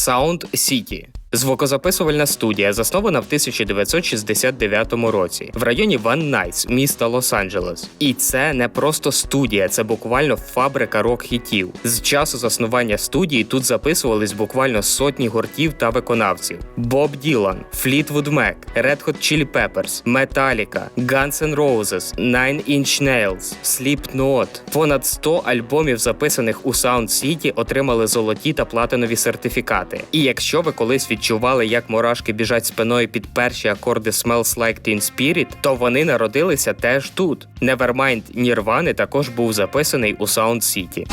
Sound City. Звукозаписувальна студія заснована в 1969 році в районі Ван Найтс, міста Лос-Анджелес. І це не просто студія, це буквально фабрика рок-хітів. З часу заснування студії тут записувались буквально сотні гуртів та виконавців: Боб Ділан, Флітвуд Мек, Red Hot Chili Peppers, Metallica, Guns N' Roses, Nine Inch Nails, Slipknot. Понад 100 альбомів, записаних у Sound City, отримали золоті та платинові сертифікати. І якщо ви колись відчували, як мурашки біжать спиною під перші акорди Smells Like Teen Spirit, то вони народилися теж тут. Nevermind Nirvana також був записаний у Sound City.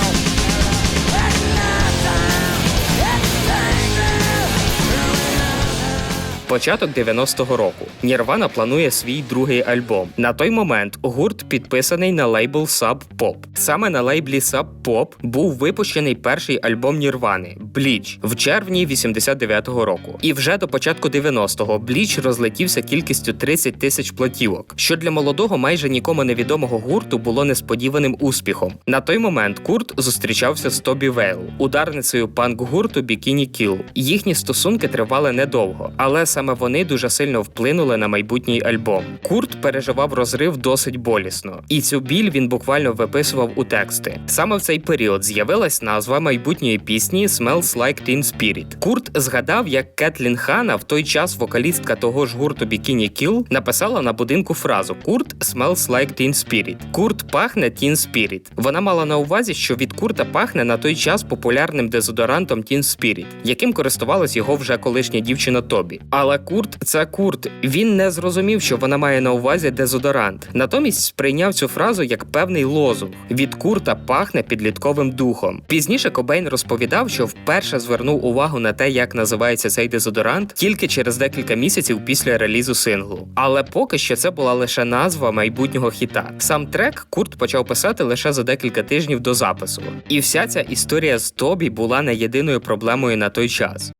Початок 90-го року. Нірвана планує свій другий альбом. На той момент гурт підписаний на лейбл Sub Pop. Саме на лейблі Sub Pop був випущений перший альбом Нірвани Bleach в червні 89-го року. І вже до початку 90-го Bleach розлетівся кількістю 30 тисяч платівок, що для молодого, майже нікому невідомого гурту було несподіваним успіхом. На той момент Курт зустрічався з Тобі Вейл, ударницею панк-гурту Bikini Kill. Їхні стосунки тривали недовго, але саме вони дуже сильно вплинули на майбутній альбом. Курт переживав розрив досить болісно, і цю біль він буквально виписував у тексти. Саме в цей період з'явилась назва майбутньої пісні Smells Like Teen Spirit. Курт згадав, як Кетлін Хана, в той час вокалістка того ж гурту Bikini Kill, написала на будинку фразу Курт Smells Like Teen Spirit. Курт пахне Teen Spirit. Вона мала на увазі, що від Курта пахне на той час популярним дезодорантом Teen Spirit, яким користувалась його вже колишня дівчина Тобі. Але Курт це Курт. Він не зрозумів, що вона має на увазі дезодорант. Натомість сприйняв цю фразу як певний лозунг. Від Курта пахне підлітковим духом. Пізніше Кобейн розповідав, що вперше звернув увагу на те, як називається цей дезодорант, тільки через декілька місяців після релізу синглу. Але поки що це була лише назва майбутнього хіта. Сам трек Курт почав писати лише за декілька тижнів до запису. І вся ця історія з Тобі була не єдиною проблемою на той час.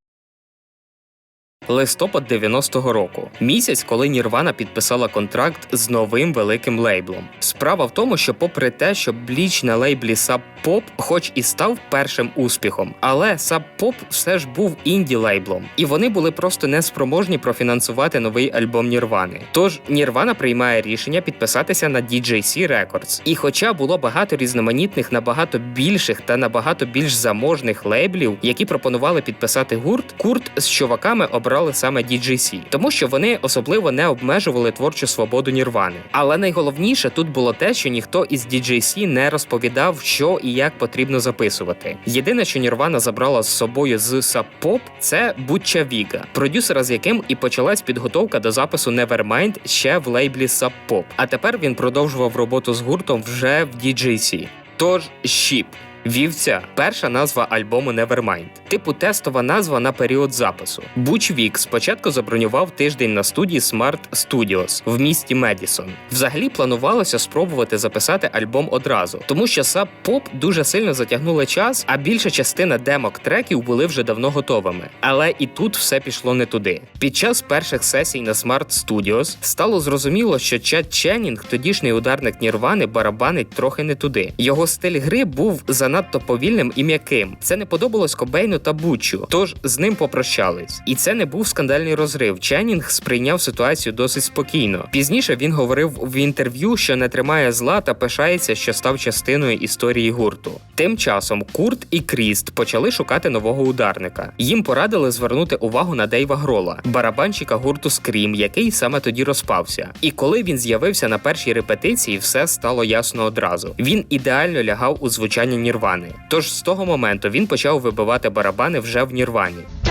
Листопад 90-го року місяць, коли Нірвана підписала контракт з новим великим лейблом. Справа в тому, що, попри те, що Бліч на лейблі Sub Pop хоч і став першим успіхом, але Sub Pop все ж був інді лейблом, і вони були просто неспроможні профінансувати новий альбом Нірвани. Тож Нірвана приймає рішення підписатися на DJC Records. І хоча було багато різноманітних, набагато більших та набагато більш заможних лейблів, які пропонували підписати гурт, Курт з чуваками обрали саме DJC, тому що вони особливо не обмежували творчу свободу Нірвани. Але найголовніше тут було те, що ніхто із DJC не розповідав, що і як потрібно записувати. Єдине, що Нірвана забрала з собою з Sub це Бутча Віга, продюсера, з яким і почалась підготовка до запису Nevermind ще в лейблі Pop. А тепер він продовжував роботу з гуртом вже в DJC. Тож Щіп. Вівця перша назва альбому Nevermind. Типу тестова назва на період запису. Буч Вік спочатку забронював тиждень на студії Smart Studios в місті Медісон. Взагалі планувалося спробувати записати альбом одразу, тому що Sub Pop дуже сильно затягнули час, а більша частина демок треків були вже давно готовими. Але і тут все пішло не туди. Під час перших сесій на Smart Studios стало зрозуміло, що Чет Ченнінг, тодішній ударник Нірвани, барабанить трохи не туди. Його стиль гри був занадто повільним і м'яким. Це не подобалось Кобейну та Бучу, тож з ним попрощались. І це не був скандальний розрив. Ченнінг сприйняв ситуацію досить спокійно. Пізніше він говорив в інтерв'ю, що не тримає зла та пишається, що став частиною історії гурту. Тим часом Курт і Кріст почали шукати нового ударника. Їм порадили звернути увагу на Дейва Грола, барабанщика гурту Скрім, який саме тоді розпався. І коли він з'явився на першій репетиції, все стало ясно одразу. Він ідеально лягав у звучання Нірвани. Тож з того моменту він почав вибивати барабани вже в Нірвані.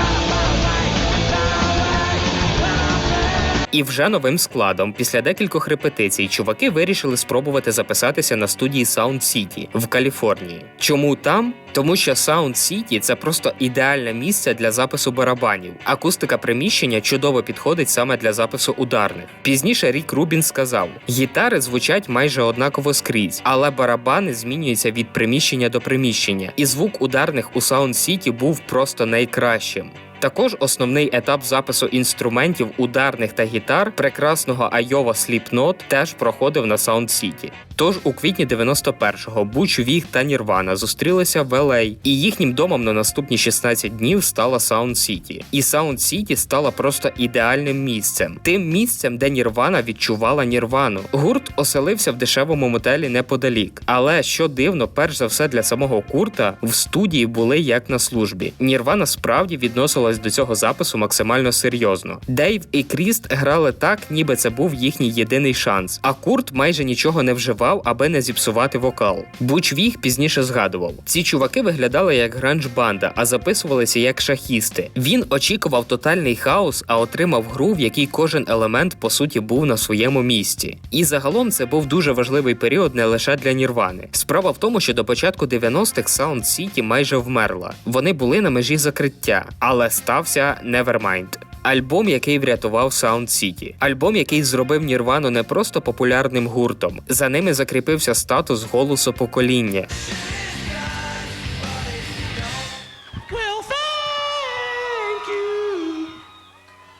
І вже новим складом, після декількох репетицій, чуваки вирішили спробувати записатися на студії Sound City в Каліфорнії. Чому там? Тому що Sound City – це просто ідеальне місце для запису барабанів. Акустика приміщення чудово підходить саме для запису ударних. Пізніше Рік Рубін сказав: гітари звучать майже однаково скрізь, але барабани змінюються від приміщення до приміщення, і звук ударних у Sound City був просто найкращим. Також основний етап запису інструментів ударних та гітар прекрасного Айова Сліпнот теж проходив на Саунд City. Тож у квітні 91-го Буч Віг та Нірвана зустрілися в LA, і їхнім домом на наступні 16 днів стала Sound City. І Sound City стала просто ідеальним місцем, тим місцем, де Нірвана відчувала Нірвану. Гурт оселився в дешевому мотелі неподалік. Але що дивно, перш за все для самого Курта в студії були як на службі. Нірвана справді відносилась до цього запису максимально серйозно. Дейв і Кріст грали так, ніби це був їхній єдиний шанс. А Курт майже нічого не вживав, аби не зіпсувати вокал. Буч Віг пізніше згадував: ці чуваки виглядали як гранж-банда, а записувалися як шахісти. Він очікував тотальний хаос, а отримав гру, в якій кожен елемент по суті був на своєму місці. І загалом це був дуже важливий період не лише для Нірвани. Справа в тому, що до початку 90-х Sound City майже вмерла. Вони були на межі закриття, але стався Nevermind. Альбом, який врятував Sound City. Альбом, який зробив Нірвану не просто популярним гуртом. За ними закріпився статус голосу покоління.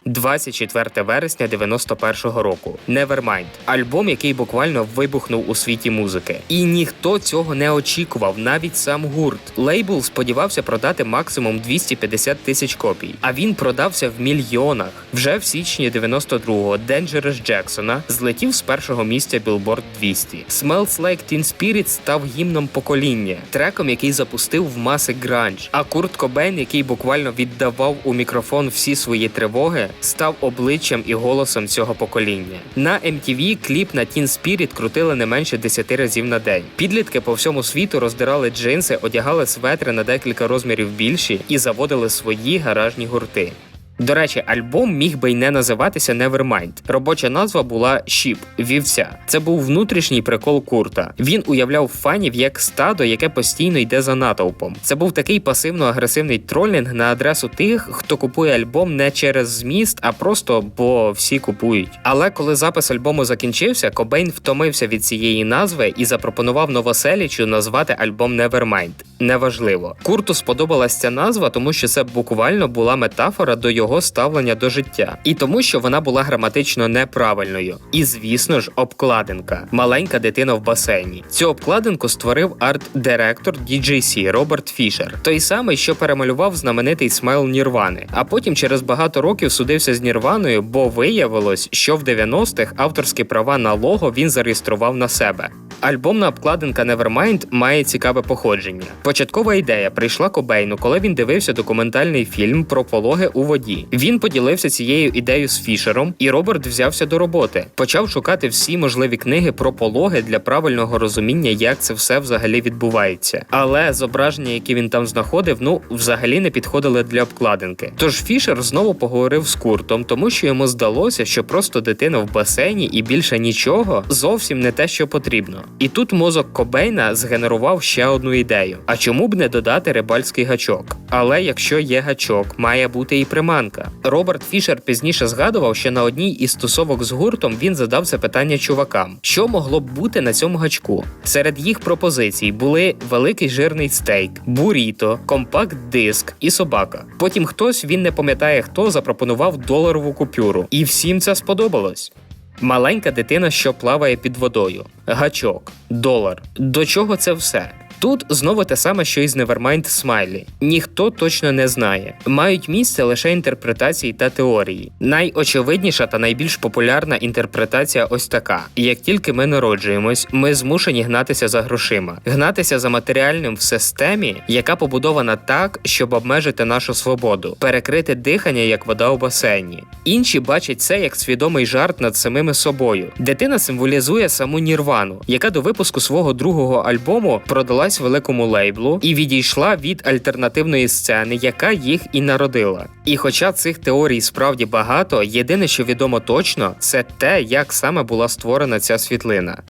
24 вересня 91-го року. Nevermind. Альбом, який буквально вибухнув у світі музики. І ніхто цього не очікував, навіть сам гурт. Лейбл сподівався продати максимум 250 тисяч копій, а він продався в мільйонах. Вже в січні 92-го Dangerous Джексона злетів з першого місця Billboard 200. Smells Like Teen Spirit став гімном покоління, треком, який запустив в маси гранж. А Курт Кобейн, який буквально віддавав у мікрофон всі свої тривоги, став обличчям і голосом цього покоління. На MTV кліп на Teen Spirit крутили не менше 10 разів на день. Підлітки по всьому світу роздирали джинси, одягали светри на декілька розмірів більші і заводили свої гаражні гурти. До речі, альбом міг би й не називатися Nevermind. Робоча назва була Щіп вівця. Це був внутрішній прикол Курта. Він уявляв фанів як стадо, яке постійно йде за натовпом. Це був такий пасивно-агресивний тролінг на адресу тих, хто купує альбом не через зміст, а просто бо всі купують. Але коли запис альбому закінчився, Кобейн втомився від цієї назви і запропонував Новоселічу назвати альбом Nevermind. Неважливо. Курту сподобалась ця назва, тому що це буквально була метафора до його ставлення до життя, і тому, що вона була граматично неправильною. І звісно ж, обкладинка маленька дитина в басейні. Цю обкладинку створив арт-директор DJC Роберт Фішер, той самий, що перемалював знаменитий смайл Нірвани. А потім через багато років судився з Нірваною, бо виявилось, що в 90-х авторські права на лого він зареєстрував на себе. Альбомна обкладинка Nevermind має цікаве походження. Початкова ідея прийшла Кобейну, коли він дивився документальний фільм про пологи у воді. Він поділився цією ідеєю з Фішером, і Роберт взявся до роботи. Почав шукати всі можливі книги про пологи для правильного розуміння, як це все взагалі відбувається. Але зображення, які він там знаходив, ну взагалі не підходили для обкладинки. Тож Фішер знову поговорив з Куртом, тому що йому здалося, що просто дитина в басейні і більше нічого зовсім не те, що потрібно. І тут мозок Кобейна згенерував ще одну ідею: а чому б не додати рибальський гачок? Але якщо є гачок, має бути і приманка. Роберт Фішер пізніше згадував, що на одній із стосовок з гуртом він задав це питання чувакам: що могло б бути на цьому гачку? Серед їх пропозицій були великий жирний стейк, буріто, компакт-диск і собака. Потім хтось він не пам'ятає хто запропонував доларову купюру, і всім це сподобалось. Маленька дитина, що плаває під водою, гачок, долар. До чого це все? Тут знову те саме, що і з Nevermind Smiley. Ніхто точно не знає. Мають місце лише інтерпретації та теорії. Найочевидніша та найбільш популярна інтерпретація ось така: як тільки ми народжуємось, ми змушені гнатися за грошима, гнатися за матеріальним в системі, яка побудована так, щоб обмежити нашу свободу, перекрити дихання як вода у басейні. Інші бачать це як свідомий жарт над самими собою. Дитина символізує саму Нірвану, яка до випуску свого другого альбому продалась великому лейблу і відійшла від альтернативної сцени, яка їх і народила. І хоча цих теорій справді багато, єдине, що відомо точно, це те, як саме була створена ця світлина.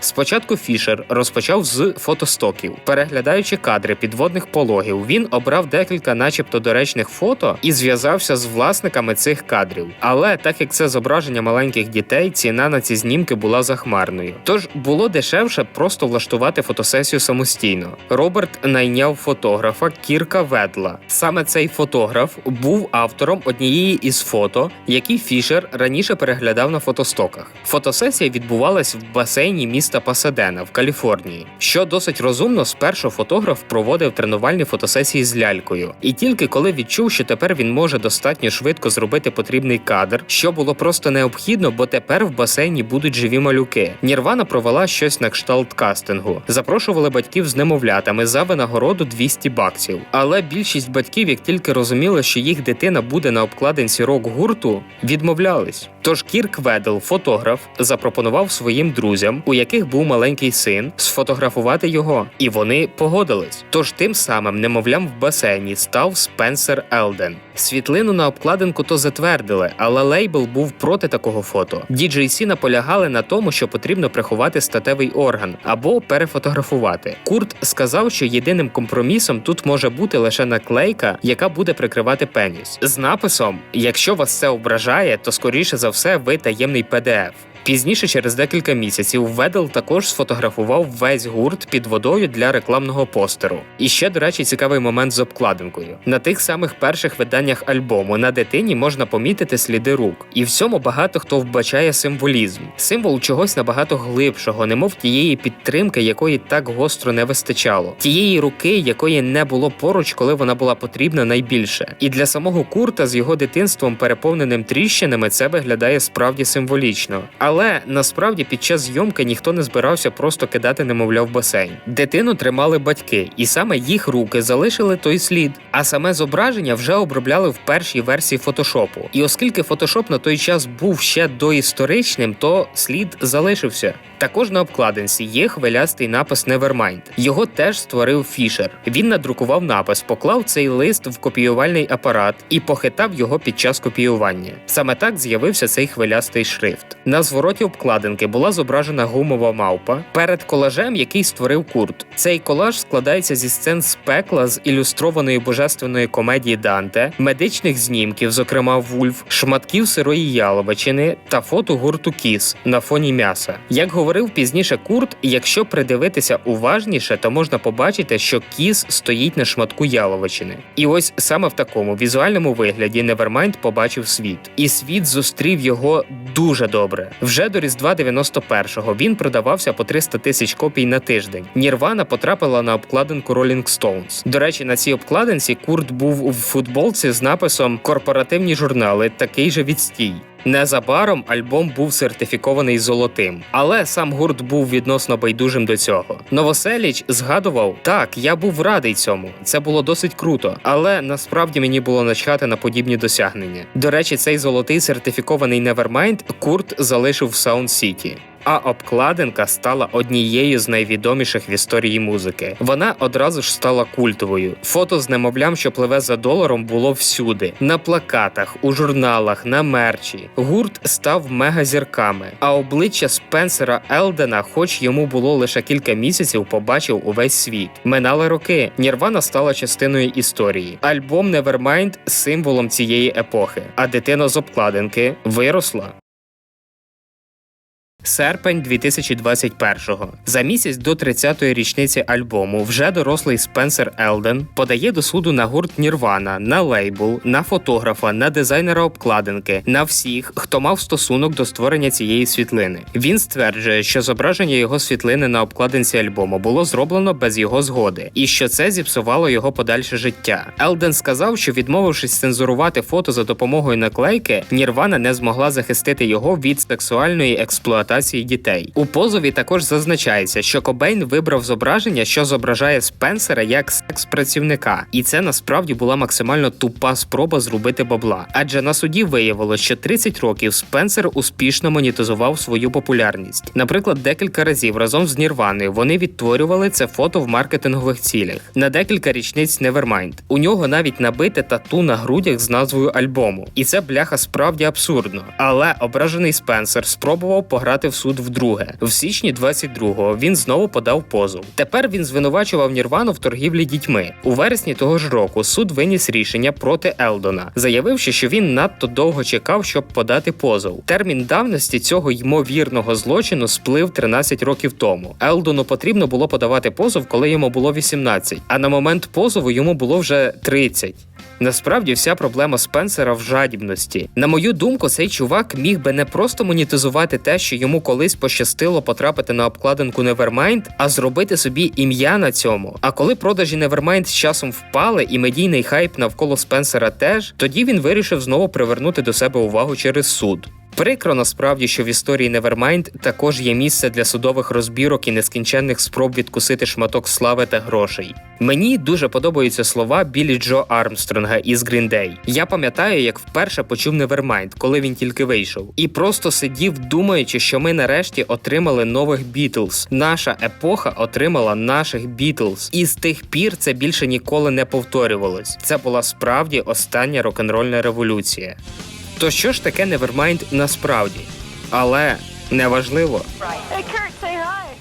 Спочатку Фішер розпочав з фотостоків. Переглядаючи кадри підводних пологів, він обрав декілька, начебто доречних фото і зв'язався з власниками цих кадрів. Але так як це зображення маленьких дітей, ціна на ці знімки була захмарною. Тож було дешевше просто влаштувати фотосесію самостійно. Роберт найняв фотографа Кірка Ведла. Саме цей фотограф був автором однієї із фото, які Фішер раніше переглядав на фотостоках. Фотосесія відбувалась в басейні міста Пасадена в Каліфорнії. Що досить розумно, спершу фотограф проводив тренувальні фотосесії з лялькою, і тільки коли відчув, що тепер він може достатньо швидко зробити потрібний кадр, що було просто необхідно, бо тепер в басейні будуть живі малюки. Нірвана провела щось на кшталт кастингу. Запрошували батьків з немовлятами за винагороду 200 баксів. Але більшість батьків, як тільки розуміли, що їх дитина буде на обкладинці рок-гурту, відмовлялись. Тож Кірк Ведел, фотограф, запропонував своїм друзям, у яких був маленький син, сфотографувати його, і вони погодились. Тож тим самим немовлям в басейні став Спенсер Елден. Світлину на обкладинку то затвердили, але лейбл був проти такого фото. DJC наполягали на тому, що потрібно приховати статевий орган або перефотографувати. Курт сказав, що єдиним компромісом тут може бути лише наклейка, яка буде прикривати пеніс, з написом: якщо вас це ображає, то скоріше за все ви таємний PDF. Пізніше, через декілька місяців, Ведел також сфотографував весь гурт під водою для рекламного постеру. І ще, до речі, цікавий момент з обкладинкою. На тих самих перших виданнях альбому на дитині можна помітити сліди рук, і в цьому багато хто вбачає символізм, символ чогось набагато глибшого, немов тієї підтримки, якої так гостро не вистачало, тієї руки, якої не було поруч, коли вона була потрібна найбільше. І для самого Курта з його дитинством, переповненим тріщинами, це виглядає справді символічно. Але насправді під час зйомки ніхто не збирався просто кидати немовля в басейн. Дитину тримали батьки, і саме їх руки залишили той слід. А саме зображення вже обробляли в першій версії фотошопу. І оскільки фотошоп на той час був ще доісторичним, то слід залишився. Також на обкладинці є хвилястий напис Nevermind. Його теж створив Фішер. Він надрукував напис, поклав цей лист в копіювальний апарат і похитав його під час копіювання. Саме так з'явився цей хвилястий шрифт. На звороті обкладинки була зображена гумова мавпа перед колажем, який створив Курт. Цей колаж складається зі сцен з пекла з ілюстрованої божественної комедії Данте, медичних знімків, зокрема Вульф, шматків сирої яловичини та фото гурту Кіс на фоні м'яса. Як говорив пізніше Курт, якщо придивитися уважніше, то можна побачити, що кіс стоїть на шматку яловичини. І ось саме в такому візуальному вигляді Невермайнд побачив світ, і світ зустрів його дуже добре. Вже до Різдва 91-го він продавався по 300 тисяч копій на тиждень. Нірвана потрапила на обкладинку Rolling Stones. До речі, на цій обкладинці Курт був у футболці з написом Корпоративні журнали такий же відстій. Незабаром альбом був сертифікований золотим, але сам гурт був відносно байдужим до цього. Новоселіч згадував: так, я був радий цьому. Це було досить круто, але насправді мені було начхати на подібні досягнення. До речі, цей золотий сертифікований Nevermind Курт залишив в Sound City. А обкладинка стала однією з найвідоміших в історії музики. Вона одразу ж стала культовою. Фото з немовлям, що пливе за доларом, було всюди: на плакатах, у журналах, на мерчі. Гурт став мегазірками, а обличчя Спенсера Елдена, хоч йому було лише кілька місяців, побачив увесь світ. Минали роки. Нірвана стала частиною історії. Альбом Nevermind – символом цієї епохи. А дитина з обкладинки виросла. Серпень 2021-го. За місяць до 30-ї річниці альбому вже дорослий Спенсер Елден подає до суду на гурт Нірвана, на лейбл, на фотографа, на дизайнера обкладинки, на всіх, хто мав стосунок до створення цієї світлини. Він стверджує, що зображення його світлини на обкладинці альбому було зроблено без його згоди, і що це зіпсувало його подальше життя. Елден сказав, що відмовившись цензурувати фото за допомогою наклейки, Нірвана не змогла захистити його від сексуальної експлуатації дітей. У позові також зазначається, що Кобейн вибрав зображення, що зображає Спенсера як секс-працівника, і це насправді була максимально тупа спроба зробити бабла. Адже на суді виявилось, що 30 років Спенсер успішно монетизував свою популярність. Наприклад, декілька разів разом з Нірваною вони відтворювали це фото в маркетингових цілях на декілька річниць Nevermind. У нього навіть набите тату на грудях з назвою альбому, і це бляха справді абсурдно. Але ображений Спенсер спробував пограти подати в суд вдруге. В січні 22-го він знову подав позов. Тепер він звинувачував Нірвану в торгівлі дітьми. У вересні того ж року суд виніс рішення проти Елдона, заявивши, що він надто довго чекав, щоб подати позов. Термін давності цього ймовірного злочину сплив 13 років тому. Елдону потрібно було подавати позов, коли йому було 18, а на момент позову йому було вже 30. Насправді вся проблема Спенсера в жадібності. На мою думку, цей чувак міг би не просто монетизувати те, що йому колись пощастило потрапити на обкладинку Nevermind, а зробити собі ім'я на цьому. А коли продажі Nevermind з часом впали і медійний хайп навколо Спенсера теж, тоді він вирішив знову привернути до себе увагу через суд. Прикро насправді, що в історії Nevermind також є місце для судових розбірок і нескінченних спроб відкусити шматок слави та грошей. Мені дуже подобаються слова Білі Джо Армстронга із Green Day. Я пам'ятаю, як вперше почув Nevermind, коли він тільки вийшов, і просто сидів, думаючи, що ми нарешті отримали нових Бітлз. Наша епоха отримала наших Бітлз, і з тих пір це більше ніколи не повторювалось. Це була справді остання рок-н-рольна революція. То що ж таке Nevermind насправді? Але неважливо. Hi.